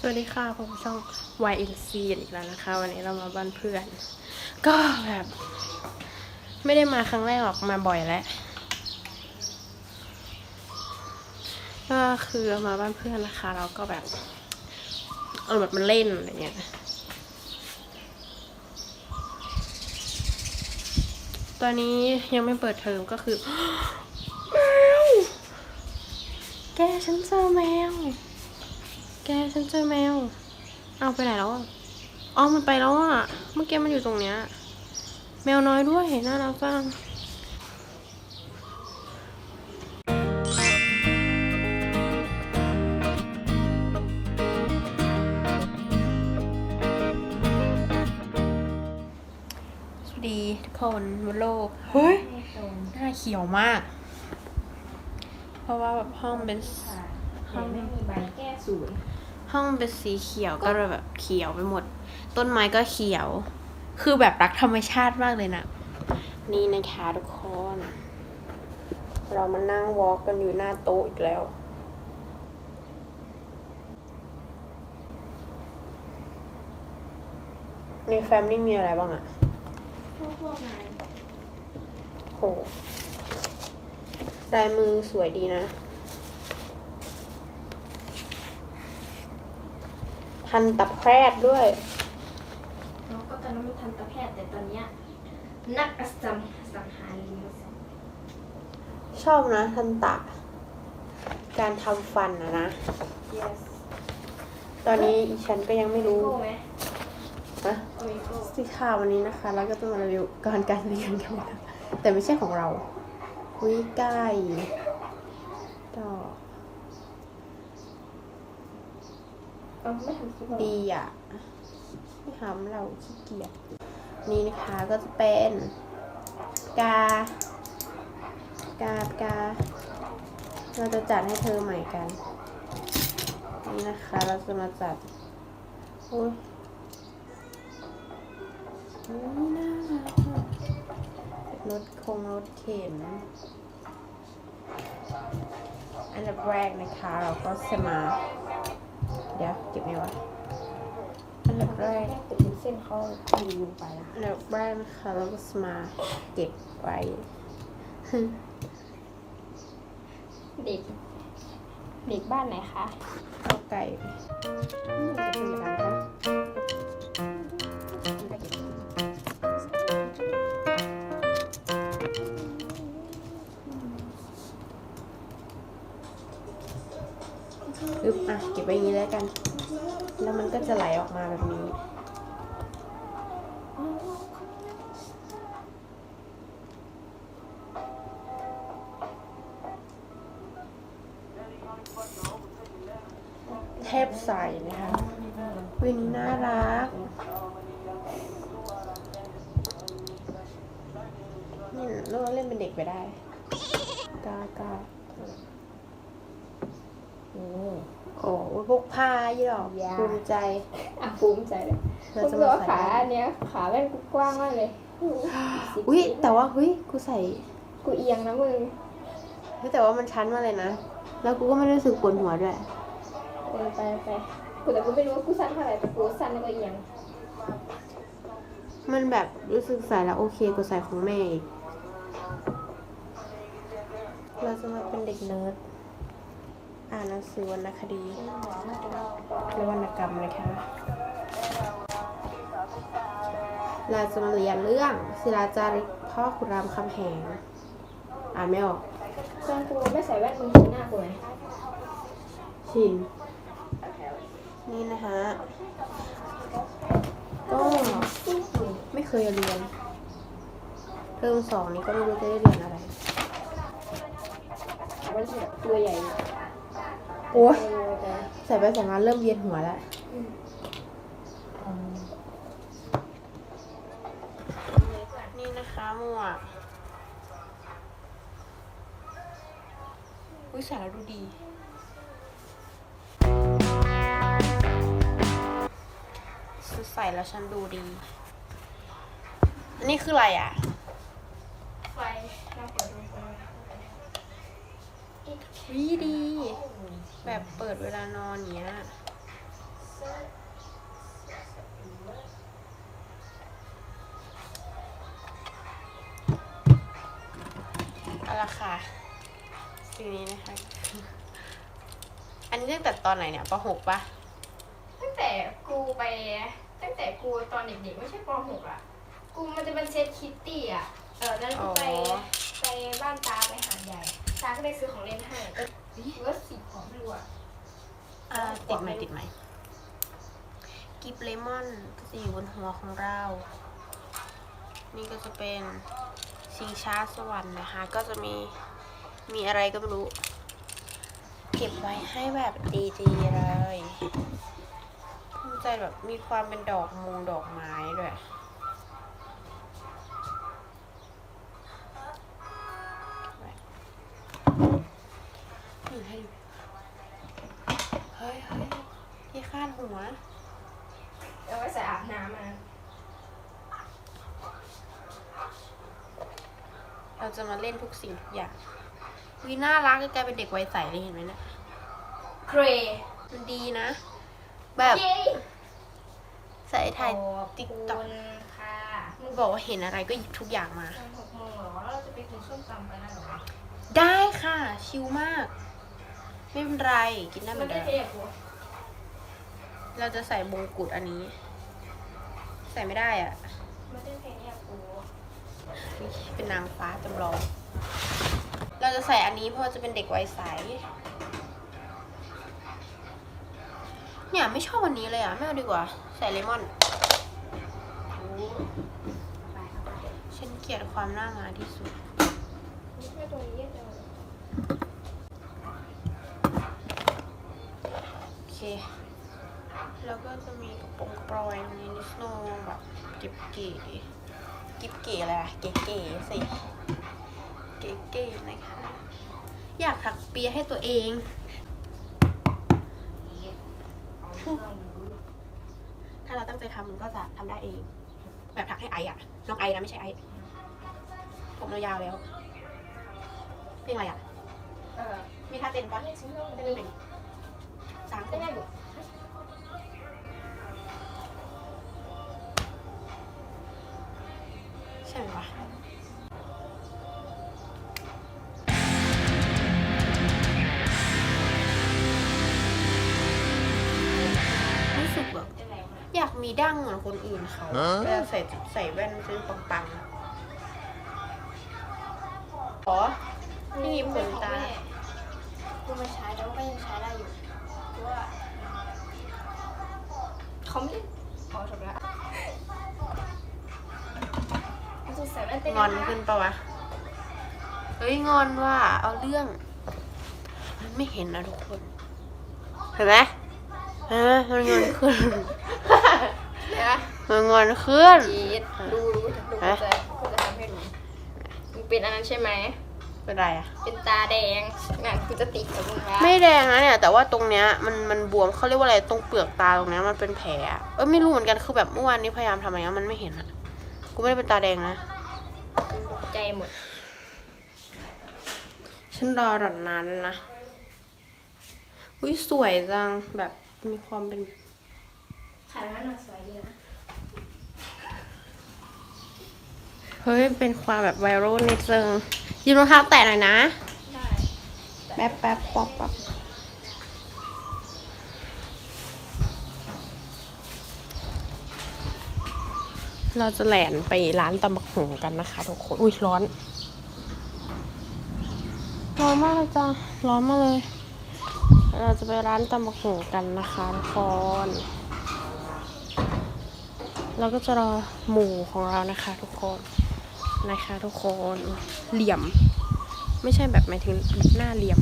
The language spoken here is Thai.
สวัสดีค่ะผมช่อง YNC อีกแล้วนะคะ วันนี้เรามาบ้านเพื่อน ก็แบบ ไม่ได้มาครั้งแรกหรอกมาบ่อยแล้ว ก็คือมาบ้านเพื่อนนะคะ เราก็แบบเออแบบมันเล่นอะไรเงี้ยตอนนี้ยังไม่เปิดเทอมก็คือแมวแกฉันเจอแมว แกฉันเจอแมว เอาไปไหนแล้วอะอ๋อมันไปแล้วอะ เมื่อกี้มันอยู่ตรงเนี้ย แมวน้อยด้วยน่ารักจังสวัสดีทุกคนบนโลก เฮ้ย หน้าเขียวมาก เพราะว่าแบบห้องเป็นห้องไม่มีใบแก้ศูนย์ ห้องเป็นสีเขียวก็เลยแบบเขียวไปหมด ต้นไม้ก็เขียว คือแบบรักธรรมชาติมากเลยนะ นี่นะคะทุกคน เรามานั่งวอล์กกันอยู่หน้าโต๊ะอีกแล้วในแฟ้มนี่มีอะไรบ้างอะพวกพวกนั้นโหลายมือสวยดีนะ ทันตแพทย์ด้วย น้องก็ตอนนั้นมันทันตแพทย์แต่ตอนเนี้ยนักอสังสังหาริมทรัพย์ชอบนะ ทันตะ การทำฟันนะนะ yes ตอนนี้อีฉันก็ยังไม่รู้โก้ไหมนะโอริโก้สิค่ะวันนี้นะคะเราก็จะมารีวิวการการเรียนกันนะคะแต่ไม่ใช่ของเราวิไก่ต่อ เอาไม่ทำคลิปดีอะไม่ทำเราขี้เกียจนี่นะคะก็จะเป็นกากากาเราจะจัดให้เธอใหม่กัน นี่นะคะ เราจะมาจัดโอ้ยน่ารักรถคงรถเข็นอันดับแรกนะคะ เราก็จะมา เดี๋ยวเก็บไงวะอันดับแรกแต่เป็นเส้นเขารีวิวไปนะอันดับแรกนะคะเราก็จะมาเก็บไว้ เด็ก เด็กบ้านไหนคะเอาไก่อืมจะเป็นแบบนั้นคะ ไว้อย่างนี้แล้วกัน แล้วมันก็จะไหลออกมาแบบนี้ เทปใสนะคะวินน่ารัก นี่เราเล่นเป็นเด็กไปได้กากา โอ้โอ้พกพายี่หรอกยาภูมิใจ อะภูมิใจเลยเราผมจะรู้มาว่าใส่ขาอันเนี้ยขาแว่นกูกว้างมากเลย อุ้ยแต่ว่าเฮ้ยกูใส่กูเอียงนะมึงเฮ้ยแต่ว่ามันชั้นมากเลยนะ แล้วกูก็ไม่ได้รู้สึกปวดหัวด้วยเออไปไปกูแต่กูไม่รู้ว่ากูสั้นเท่าไหร่แต่กูสั้นแล้วก็เอียง มันแบบรู้สึกใส่แล้วโอเคกว่าใส่ของแม่อีกเราจะมาเป็นเด็กเนิร์ด อ่านหนังสือวรรณคดีและวรรณกรรมนะคะเราจะมาเรียนเรื่องศิลาจารึกพ่อขุนรามคำแหง อ่านไม่ออกเพื่อนกูไม่ใส่แว่นมึงเห็นหน้ากูไหมชิน นี่นะฮะก็ไม่เคยเรียนเทอมสองนี้ก็ไม่รู้จะได้เรียนอะไรมันจะแบบตัวใหญ่ โอ๊ยเออแต่ใส่ไปใส่มาเริ่มเวียนหัวแล้วนี่นะคะหมวกอุ้ยใส่แล้วดูดีใส่แล้วฉันดูดีอันนี้คืออะไรอะ ไฟน่าเปิดดูไปวิดี แบบเปิดเวลานอนเนี้ย เอาละค่ะสิ่งนี้นะคะ อันนี้ตั้งแต่ตอนไหนเนี่ยปหกปะตั้งแต่กูไป ตั้งแต่กูตอนเด็กๆไม่ใช่ปหกอะกูมันจะเป็นเซตคิตตี้อะเออ นั่นกูไป ไปบ้านตาไปหาใหญ่ ตาก็เลยซื้อของเล่นให้ก็หรือว่าสีของไม่รู้อะอ่าติดไหมติดไหมกิฟเลมอนก็จะอยู่บนหัวของเรา นี่ก็จะเป็นชิงช้าสวรรค์นะคะ ก็จะมีมีอะไรก็ไม่รู้ เก็บไว้ให้แบบดีๆเลยภูมิใจแบบมีความเป็นดอกมงดอกไม้ด้วยาดหัว เอาไว้ใส่อาบน้ำอะเราจะมาเล่นทุกสิ่งทุกอย่างวิน่ารักก็กลายเป็นเด็กวัยใสเลยเห็นไหมเนะเครมันดีนะ แบบเย้ใส่ถ่ายขอบติ๊กคุต็อกณค่ะมันบอกว่าเห็นอะไรก็หยิบทุกอย่างมา ตอนหกโมงเหรอแล้วเราจะไปกินส้มตำกันนะเหรอได้ค่ะ ชิลมาก ไม่เป็นไร กินได้เหมืมัอนนได้เดิม เรียกกู เราจะใส่มงกุฎอันนี้ ใส่ไม่ได้อะมันได้เพลงเรียกูเป็นนางฟ้าจำลอง เราจะใส่อันนี้เพราะจะเป็นเด็กวัยใส เนี่ยไม่ชอบอันนี้เลยอะ ไม่เอาดีกว่า ใส่เลมอนอฉันเกลียดความหน้ามาที่สุดโอเค แล้วก็จะมีกระโปรงกรอยตรงนี้นิดนึงแบบเก็บเก๋กิบเก๋อะไรอะเก๋เก๋ๆสิเก๋เก๋ๆนะคะ อยากถักเปียให้ตัวเองเอาเครื่องดูถ้าเราตั้งใจทำมันก็จะทำได้เอง แบบถักให้ไออะน้องไอนะไม่ใช่ไอผมเรายาวแล้วเพลงอะไรอะเออมีท่าเต้นปะเรียกฉันลงเต้นได้เป็นสามคได้นได้อยู่ ใช่ไหมวะรู้สึกแบบอยากมีดั้งเหมือนคนอื่นเขาเวลาใส่ใส่แว่นซื้อปังๆอะอ๋อนี่มีขนตากูมาใช้แล้วก็ยังใช้ได้อยู่เพราะว่าเขาไม่ได้ขอจบแล้วมัน จะใส่แว่นเต้นงอนขึ้นปะวะ เฮ้ยงอนว่าเอาเรื่อง มันไม่เห็นนะทุกคน เห็นไหมเห็นไหมมันงอนขึ้นนะมันงอนขึ้นดูดูดูกูฮะจะจะทำให้ดูมึงเป็นอันนั้นใช่ไหมเป็นอะไรอะ เป็นตาแดงนั่นกูจะติดกับมึงละไม่แดงนะเนี่ย แต่ว่าตรงเนี้ยมันมันบวมเขาเรียกว่าอะไรตรงเปลือกตาตรงเนี้ยมันเป็นแผล เออไม่รู้เหมือนกันคือแบบเมื่อวานนี้พยายามทำอะไรแล้วมันไม่เห็นอะ กูไม่ได้เป็นตาแดงนะตกใจหมด ฉันรอแบบนั้นนะ อุ้ยสวยจัง แบบมีความเป็นขายมันสวยดีนะ เฮ้ย เป็นความแบบไวรัลนิดนึงยืนรองเท้าแตะหน่อยนะ ได้ แป๊บแป๊บป๊อปป๊อป เราจะแหลนไปร้านตำบักหงกันนะคะทุกคน อุ้ยร้อน ร้อนมากเลยจ้ะร้อนมากเลย เราจะไปร้านตำบักหงกันนะคะทุกคน เราก็จะรอหมูของเรานะคะทุกคนนะคะทุกคนเหลี่ยม ไม่ใช่แบบหมายถึงหน้าเหลี่ยม